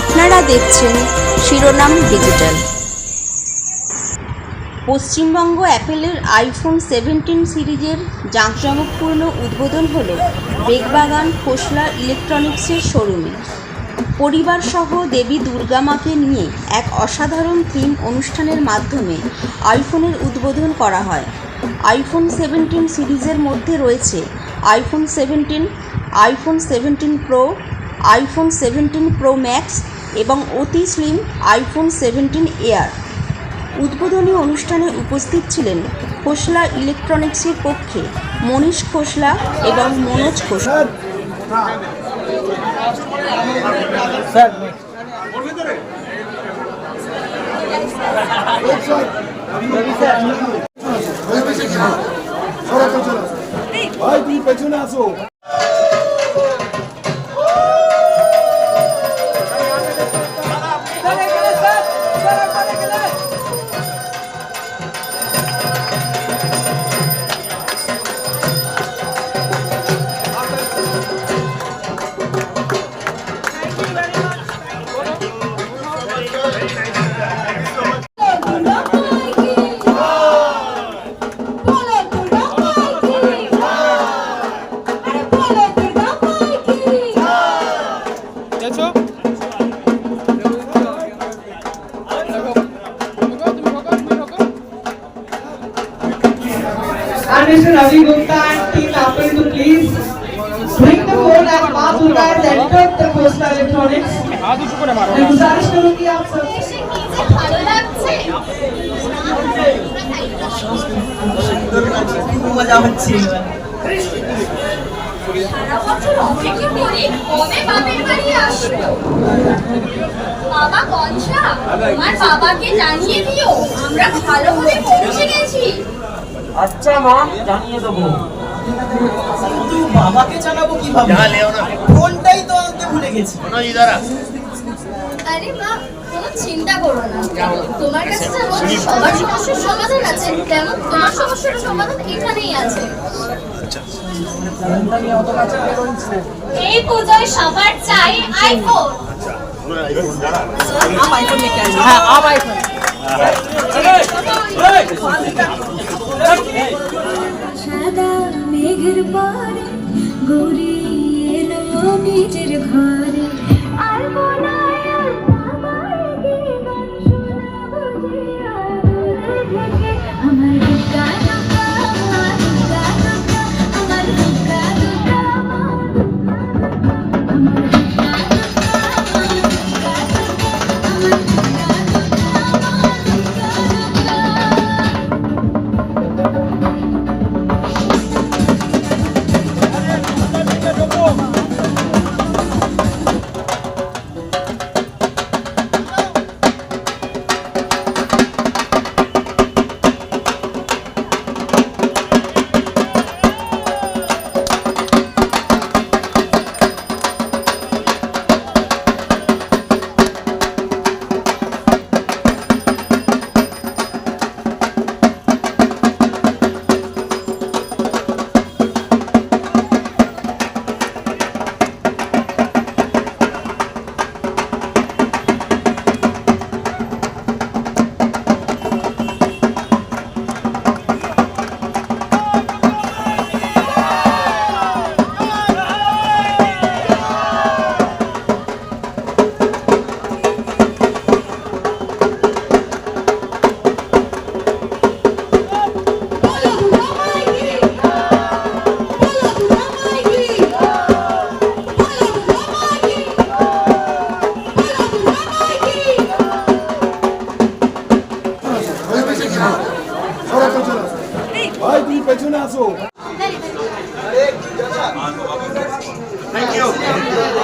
আপনারা দেখছেন শিরোনাম ডিজিটাল। পশ্চিমবঙ্গ অ্যাপেলের আইফোন সেভেন্টিন সিরিজের জাঁকজমকপূর্ণ উদ্বোধন হল বেগবাগান খোসলা ইলেকট্রনিক্সের শোরুমে। পরিবারসহ দেবী দুর্গা মাকে নিয়ে এক অসাধারণ থিম অনুষ্ঠানের মাধ্যমে আইফোনের উদ্বোধন করা হয়। আইফোন সেভেন্টিন সিরিজের মধ্যে রয়েছে iPhone seventeen iPhone seventeen pro iPhone seventeen pro max এবং অতি স্লিম আইফোন সেভেন্টিন এয়ার উদ্বোধনী অনুষ্ঠানে উপস্থিত ছিলেন খোসলা ইলেকট্রনিক্সের পক্ষে মনীষ খোসলা এবং মনোজ খোসলা ভাই তুমি পেছনে আসো And Mr. Ravi Gupta and team please bring the phone as Durga has entered the Coastal Electronics. Guzaarish ভালো লাগছে? আচ্ছা মা জানিয়ে দেবো। কিন্তু বাবাকে জানাব কীভাবে ফোনটাই তো আনতে ভুলে গেছি আরে মা কোনো চিন্তা করো না তোমার কাছে যেমন সবার সমস্যার সমাধান আছে তেমন তোমার সমস্যার সমাধান এখানেই আছে এই পুজোয় সবার চাই আইফোন সাদা মেঘের পরে নিজের ঘরে। はい